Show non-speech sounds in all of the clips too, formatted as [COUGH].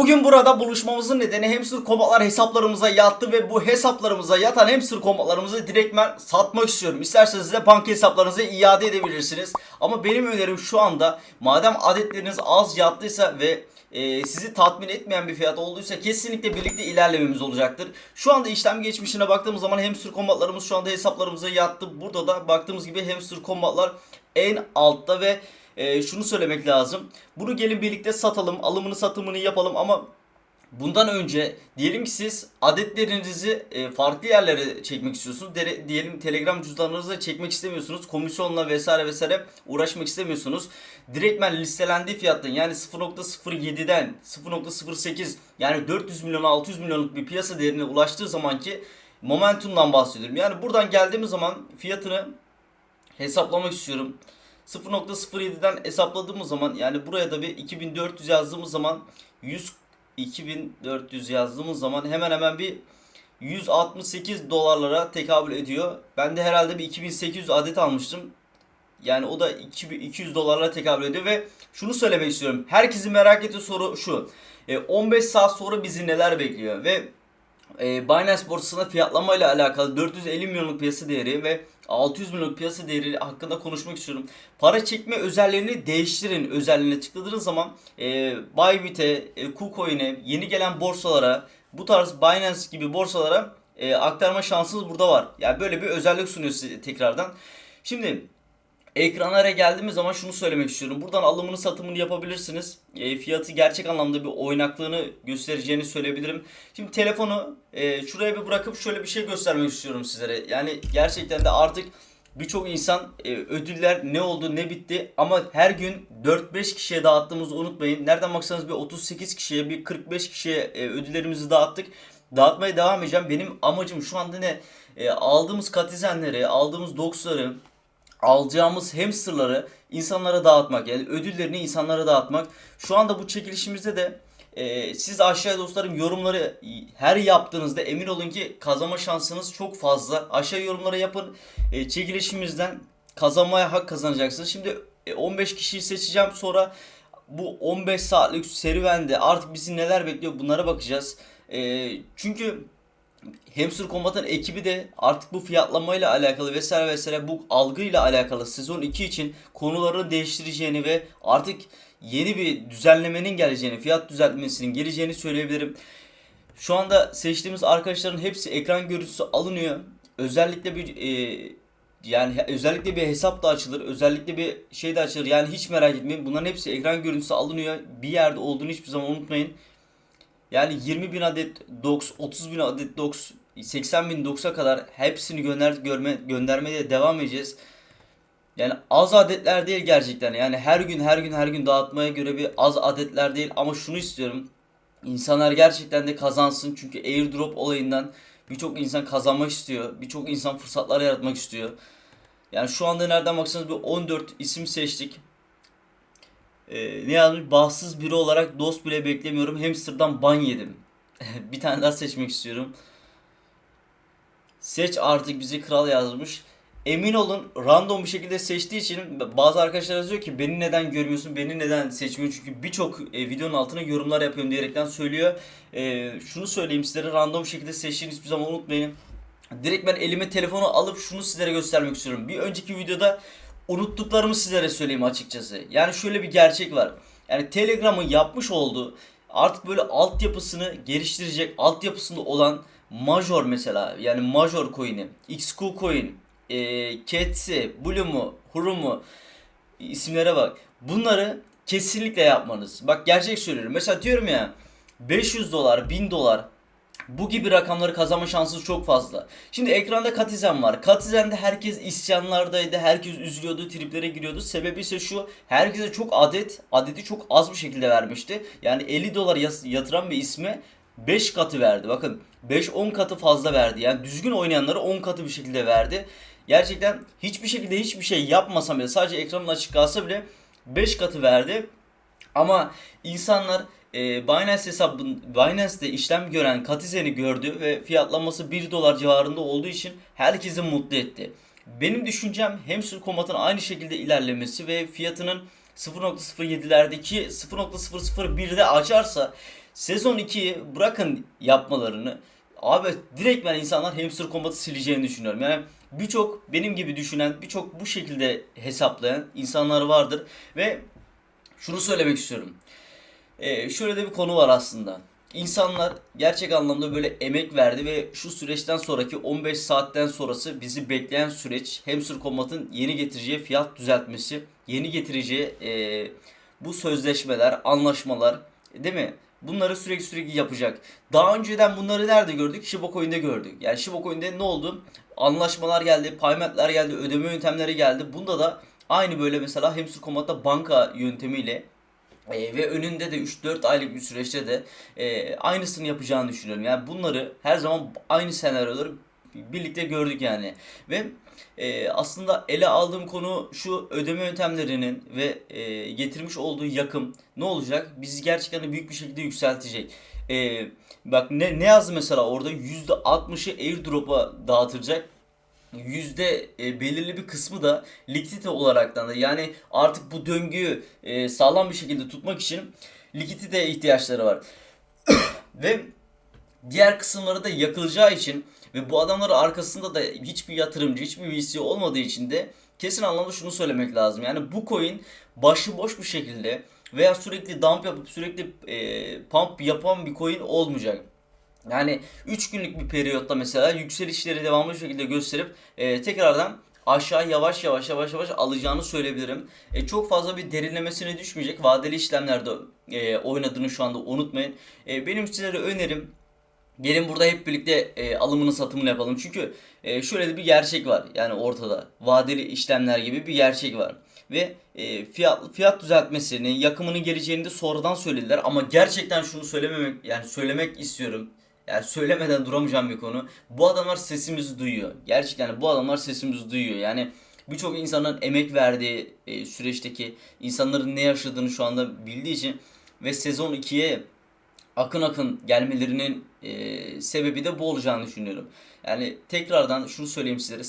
Bugün burada buluşmamızın nedeni hamster komalar hesaplarımıza yattı ve bu hesaplarımıza yatan hamster komalarımızı direktmen satmak istiyorum. İsterseniz de banka hesaplarınızı iade edebilirsiniz. Ama benim önerim şu anda madem adetleriniz az yattıysa ve e, sizi tatmin etmeyen bir fiyat olduysa kesinlikle birlikte ilerlememiz olacaktır. Şu anda işlem geçmişine baktığımız zaman hamster kombatlarımız şu anda hesaplarımıza yattı. Burada da baktığımız gibi hamster kombatlar en altta ve e, şunu söylemek lazım. Bunu gelin birlikte satalım, alımını satımını yapalım ama bundan önce diyelim ki siz adetlerinizi e, farklı yerlere çekmek istiyorsunuz. Dere- diyelim Telegram cüzdanlarınıza çekmek istemiyorsunuz. Komisyonla vesaire vesaire uğraşmak istemiyorsunuz. Direktmen listelendiği fiyattan yani 0.07'den 0.08 yani 400 milyon 600 milyonluk bir piyasa değerine ulaştığı zamanki momentumdan bahsediyorum. Yani buradan geldiğimiz zaman fiyatını hesaplamak istiyorum. 0.07'den hesapladığımız zaman yani buraya da bir 2400 yazdığımız zaman 100 2400 yazdığımız zaman hemen hemen bir 168 dolarlara tekabül ediyor. Ben de herhalde bir 2800 adet almıştım. Yani o da 2200 dolarlara tekabül ediyor ve şunu söylemek istiyorum. Herkesin merak ettiği soru şu. E, 15 saat sonra bizi neler bekliyor ve e, Binance borsasında fiyatlama ile alakalı 450 milyonluk piyasa değeri ve 600 milyonluk piyasa değeri hakkında konuşmak istiyorum. Para çekme özelliğini değiştirin özelliğine tıkladığınız zaman e, Bybit'e, e, KuCoin'e, yeni gelen borsalara, bu tarz Binance gibi borsalara e, aktarma şansınız burada var. Yani böyle bir özellik sunuyor size tekrardan. Şimdi Ekranlara geldiğimiz zaman şunu söylemek istiyorum. Buradan alımını satımını yapabilirsiniz. E, fiyatı gerçek anlamda bir oynaklığını göstereceğini söyleyebilirim. Şimdi telefonu e, şuraya bir bırakıp şöyle bir şey göstermek istiyorum sizlere. Yani gerçekten de artık birçok insan e, ödüller ne oldu ne bitti ama her gün 4-5 kişiye dağıttığımızı unutmayın. Nereden baksanız bir 38 kişiye bir 45 kişiye e, ödüllerimizi dağıttık. Dağıtmaya devam edeceğim. Benim amacım şu anda ne? E, aldığımız katizenleri, aldığımız doksları, alacağımız hamsterları insanlara dağıtmak yani ödüllerini insanlara dağıtmak. Şu anda bu çekilişimizde de e, siz aşağıya dostlarım yorumları her yaptığınızda emin olun ki kazanma şansınız çok fazla. Aşağı yorumlara yapın. E, çekilişimizden kazanmaya hak kazanacaksınız. Şimdi e, 15 kişiyi seçeceğim sonra bu 15 saatlik serüvende artık bizi neler bekliyor bunlara bakacağız. E, çünkü Hamster Combat'ın ekibi de artık bu fiyatlamayla alakalı vesaire vesaire bu algıyla alakalı sezon 2 için konuları değiştireceğini ve artık yeni bir düzenlemenin geleceğini, fiyat düzeltmesinin geleceğini söyleyebilirim. Şu anda seçtiğimiz arkadaşların hepsi ekran görüntüsü alınıyor. Özellikle bir e, yani özellikle bir hesap da açılır, özellikle bir şey de açılır. Yani hiç merak etmeyin. Bunların hepsi ekran görüntüsü alınıyor. Bir yerde olduğunu hiçbir zaman unutmayın. Yani 20 bin adet dox, 30 bin adet dox, 80 bin dox'a kadar hepsini gönder, görme, göndermeye devam edeceğiz. Yani az adetler değil gerçekten. Yani her gün her gün her gün dağıtmaya göre bir az adetler değil. Ama şunu istiyorum. İnsanlar gerçekten de kazansın. Çünkü airdrop olayından birçok insan kazanmak istiyor. Birçok insan fırsatlar yaratmak istiyor. Yani şu anda nereden baksanız bir 14 isim seçtik. Ee, ne yazmış? Bahtsız biri olarak dost bile beklemiyorum. Hamster'dan ban yedim. [LAUGHS] bir tane daha seçmek istiyorum. Seç artık bizi kral yazmış. Emin olun random bir şekilde seçtiği için bazı arkadaşlar yazıyor ki beni neden görmüyorsun, beni neden seçmiyorsun çünkü birçok e, videonun altına yorumlar yapıyorum diyerekten söylüyor. E, şunu söyleyeyim sizlere random bir şekilde seçtiğini hiçbir zaman unutmayın. Direkt ben elime telefonu alıp şunu sizlere göstermek istiyorum. Bir önceki videoda unuttuklarımı sizlere söyleyeyim açıkçası. Yani şöyle bir gerçek var. Yani Telegram'ın yapmış olduğu artık böyle altyapısını geliştirecek altyapısında olan Major mesela yani Major coin'i, XQ coin, e, Cats'i, Bloom'u, Hurumu isimlere bak. Bunları kesinlikle yapmanız. Bak gerçek söylüyorum. Mesela diyorum ya 500 dolar, 1000 dolar bu gibi rakamları kazanma şansınız çok fazla. Şimdi ekranda Katizen var. Katizen'de herkes isyanlardaydı. Herkes üzülüyordu, triplere giriyordu. Sebebi ise şu. Herkese çok adet, adeti çok az bir şekilde vermişti. Yani 50 dolar yatıran bir isme 5 katı verdi. Bakın 5-10 katı fazla verdi. Yani düzgün oynayanları 10 katı bir şekilde verdi. Gerçekten hiçbir şekilde hiçbir şey yapmasam bile sadece ekranın açık kalsa bile 5 katı verdi. Ama insanlar e, Binance hesabın Binance'de işlem gören Katizen'i gördü ve fiyatlaması 1 dolar civarında olduğu için herkesi mutlu etti. Benim düşüncem Hamster Combat'ın aynı şekilde ilerlemesi ve fiyatının 0.07'lerdeki 0.001'de açarsa Sezon 2'yi bırakın yapmalarını. Abi direkt ben insanlar Hamster Combat'ı sileceğini düşünüyorum. Yani birçok benim gibi düşünen, birçok bu şekilde hesaplayan insanlar vardır. Ve şunu söylemek istiyorum. Ee, şöyle de bir konu var aslında. İnsanlar gerçek anlamda böyle emek verdi ve şu süreçten sonraki 15 saatten sonrası bizi bekleyen süreç Hamster Combat'ın yeni getireceği fiyat düzeltmesi, yeni getireceği e, bu sözleşmeler, anlaşmalar değil mi? Bunları sürekli sürekli yapacak. Daha önceden bunları nerede gördük? Shiba Coin'de gördük. Yani Shiba Coin'de ne oldu? Anlaşmalar geldi, paymentler geldi, ödeme yöntemleri geldi. Bunda da aynı böyle mesela Hamster Combat'ta banka yöntemiyle e, ve önünde de 3-4 aylık bir süreçte de e, aynısını yapacağını düşünüyorum. Yani bunları her zaman aynı senaryoları birlikte gördük yani. Ve e, aslında ele aldığım konu şu ödeme yöntemlerinin ve e, getirmiş olduğu yakım ne olacak? Bizi gerçekten büyük bir şekilde yükseltecek. E, bak ne, ne yazdı mesela orada %60'ı airdrop'a dağıtılacak yüzde e, belirli bir kısmı da likidite olaraktan da yani artık bu döngüyü e, sağlam bir şekilde tutmak için likiditeye ihtiyaçları var. [COUGHS] Ve diğer kısımları da yakılacağı için ve bu adamların arkasında da hiçbir yatırımcı, hiçbir VC olmadığı için de kesin anlamda şunu söylemek lazım. Yani bu coin başıboş bir şekilde veya sürekli dump yapıp sürekli e, pump yapan bir coin olmayacak. Yani 3 günlük bir periyotta mesela yükselişleri devamlı şekilde gösterip e, tekrardan aşağı yavaş yavaş yavaş yavaş alacağını söyleyebilirim. E, çok fazla bir derinlemesine düşmeyecek. Vadeli işlemlerde e, oynadığını şu anda unutmayın. E, benim sizlere önerim Gelin burada hep birlikte e, alımını satımını yapalım. Çünkü e, şöyle de bir gerçek var. Yani ortada vadeli işlemler gibi bir gerçek var. Ve e, fiyat fiyat düzeltmesini, yakımının geleceğini de sonradan söylediler. Ama gerçekten şunu söylememek yani söylemek istiyorum. Yani söylemeden duramayacağım bir konu. Bu adamlar sesimizi duyuyor. Gerçekten bu adamlar sesimizi duyuyor. Yani birçok insanın emek verdiği e, süreçteki insanların ne yaşadığını şu anda bildiği için ve sezon 2'ye akın akın gelmelerinin e, sebebi de bu olacağını düşünüyorum. Yani tekrardan şunu söyleyeyim sizlere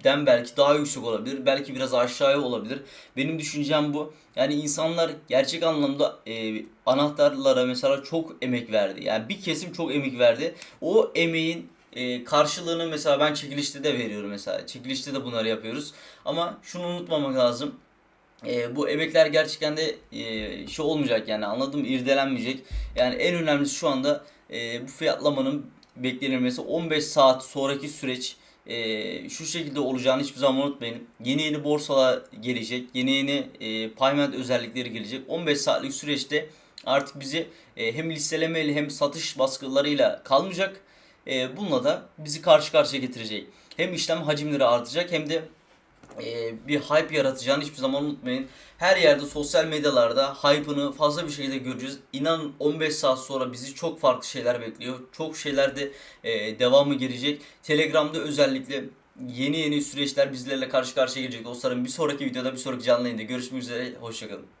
0.07'den belki daha yüksek olabilir. Belki biraz aşağıya olabilir. Benim düşüncem bu. Yani insanlar gerçek anlamda e, anahtarlara mesela çok emek verdi. Yani bir kesim çok emek verdi. O emeğin e, karşılığını mesela ben çekilişte de veriyorum mesela. Çekilişte de bunları yapıyoruz. Ama şunu unutmamak lazım. E, bu emekler gerçekten de e, şey olmayacak yani anladım irdelenmeyecek. Yani en önemlisi şu anda e, bu fiyatlamanın beklenilmesi 15 saat sonraki süreç e, şu şekilde olacağını hiçbir zaman unutmayın. Yeni yeni borsalar gelecek. Yeni yeni e, payment özellikleri gelecek. 15 saatlik süreçte artık bizi e, hem listelemeyle hem satış baskılarıyla kalmayacak. E, bununla da bizi karşı karşıya getirecek. Hem işlem hacimleri artacak hem de e, bir hype yaratacağını hiçbir zaman unutmayın. Her yerde sosyal medyalarda hype'ını fazla bir şekilde göreceğiz. İnanın 15 saat sonra bizi çok farklı şeyler bekliyor. Çok şeyler de e, devamı gelecek. Telegram'da özellikle yeni yeni süreçler bizlerle karşı karşıya gelecek dostlarım. Bir sonraki videoda bir sonraki canlı yayında görüşmek üzere. Hoşçakalın.